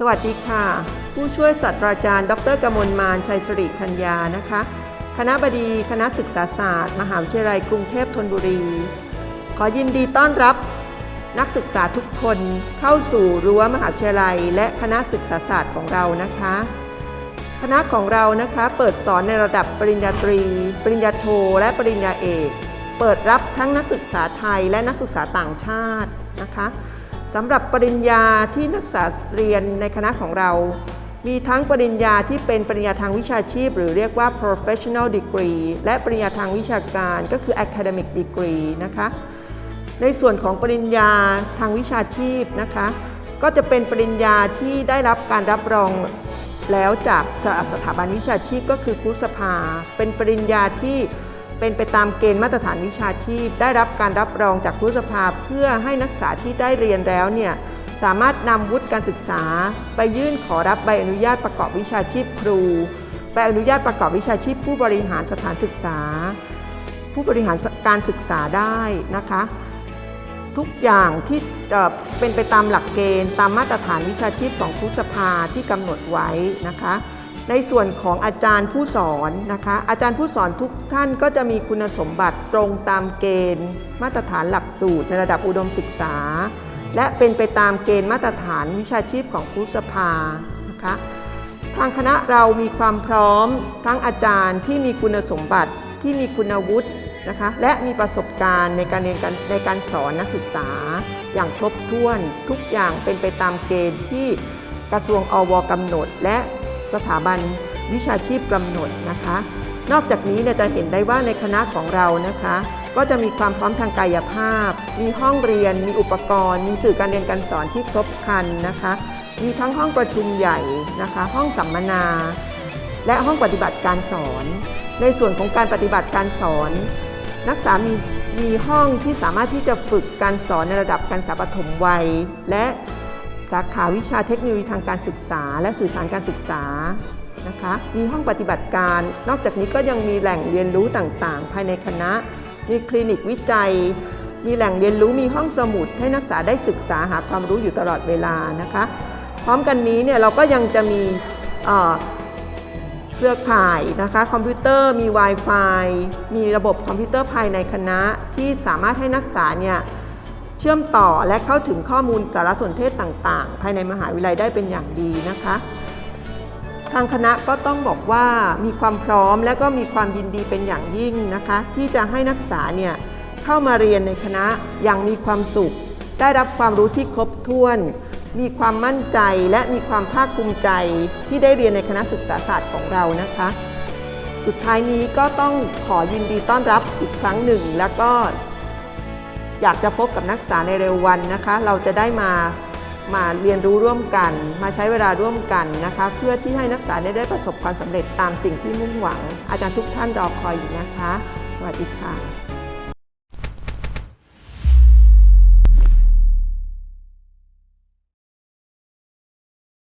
สวัสดีค่ะ ผู้ช่วยศาสตราจารย์ ดรกมลมานชัยสริธัญญานะคะ คณะบดีคณะศึกษาศาสตร์ มหาวิทยาลัยกรุงเทพธนบุรี ขอยินดีต้อนรับนักศึกษาทุกคนเข้าสู่รั้วมหาวิทยาลัย และคณะศึกษาศาสตร์ของเรานะคะ คณะของเรานะคะเปิดสอนในระดับปริญญาตรี ปริญญาโท และปริญญาเอก เปิดรับทั้งนักศึกษาไทยและนักศึกษาต่างชาตินะคะ สำหรับปริญญาที่นักศึกษาเรียนในคณะของเรา มีทั้งปริญญาที่เป็นปริญญาทางวิชาชีพ หรือเรียกว่า professional degree และปริญญาทางวิชาการก็คือ academic degree นะคะ ในส่วนของปริญญาทางวิชาชีพนะคะ ก็จะเป็นปริญญาที่ได้รับการรับรองแล้วจากสถาบันวิชาชีพก็คือครุสภา เป็นปริญญาที่ เป็นไปตามเกณฑ์มาตรฐานวิชาชีพ ได้รับการรับรองจากครุสภาเพื่อให้นักศึกษาที่ได้เรียนแล้วเนี่ยสามารถนำวุฒิการศึกษา ไปยื่นขอรับใบอนุญาตประกอบวิชาชีพครูใบอนุญาตประกอบวิชาชีพผู้บริหารสถานศึกษา ผู้บริหารการศึกษาได้นะคะ ทุกอย่างที่เป็นไปตามหลักเกณฑ์ ตามมาตรฐานวิชาชีพของครุสภาที่กำหนดไว้นะคะ ในส่วนของอาจารย์ผู้สอนนะคะ อาจารย์ผู้สอนทุกท่านก็จะมีคุณสมบัติตรงตามเกณฑ์ มาตรฐานหลักสูตรในระดับอุดมศึกษา และเป็นไปตามเกณฑ์มาตรฐานวิชาชีพของครุสภานะคะทางคณะเรามีความพร้อมทั้งอาจารย์ที่มีคุณสมบัติที่มีคุณวุฒินะคะและมีประสบการณ์ในการเรียนการในการสอนนักศึกษา อย่างครบถ้วนทุกอย่างเป็นไปตามเกณฑ์ที่กระทรวงอวกำหนด และ สถาบันวิชาชีพกำหนดนะคะ นอกจากนี้เนี่ยจะเห็นได้ว่าในคณะของเรานะคะ ก็จะมีความพร้อมทางกายภาพ มีห้องเรียน มีอุปกรณ์ มีสื่อการเรียนการสอนที่ครบครันนะคะ มีทั้งห้องประชุมใหญ่นะคะ ห้องสัมมนา และห้องปฏิบัติการสอน ในส่วนของการปฏิบัติการสอน นักศึกษามีมีห้องที่สามารถที่จะฝึกการสอนในระดับการศึกษาปฐมวัย และ สาขาวิชาเทคโนโลยีทางการศึกษา และสื่อสารการศึกษานะคะมีห้องปฏิบัติการ นอกจากนี้ก็ยังมีแหล่งเรียนรู้ต่างๆ ภายในคณะ มีคลินิกวิจัย มีแหล่งเรียนรู้มีห้องสมุด ให้นักศึกษาได้ศึกษาหาความรู้อยู่ตลอดเวลานะคะ พร้อมกันนี้เนี่ยเราก็ยังจะมีเครือข่ายนะคะคอมพิวเตอร์มี Wi-Fi มีระบบคอมพิวเตอร์ภายในคณะที่สามารถให้นักศึกษาเนี่ย เชื่อมต่อและเข้าถึงข้อมูลสารสนเทศต่างๆ ภายในมหาวิทยาลัยได้เป็นอย่างดีนะคะ ทางคณะก็ต้องบอกว่ามีความพร้อมและก็มีความยินดีเป็นอย่างยิ่งนะคะ ที่จะให้นักศึกษาเนี่ยเข้ามาเรียนในคณะอย่างมีความสุข ได้รับความรู้ที่ครบถ้วน มีความมั่นใจและมีความภาคภูมิใจที่ได้เรียนในคณะศึกษาศาสตร์ของเรานะคะ สุดท้ายนี้ก็ต้องขอยินดีต้อนรับอีกครั้งหนึ่ง แล้วก็ อยากจะพบกับนักศึกษาในเร็ววันนะคะ เราจะได้มามาเรียนรู้ร่วมกัน มาใช้เวลาร่วมกันนะคะ เพื่อที่ให้นักศึกษาได้ประสบความสำเร็จตามสิ่งที่มุ่งหวัง อาจารย์ทุกท่านรอคอยอยู่นะคะ สวัสดีค่ะ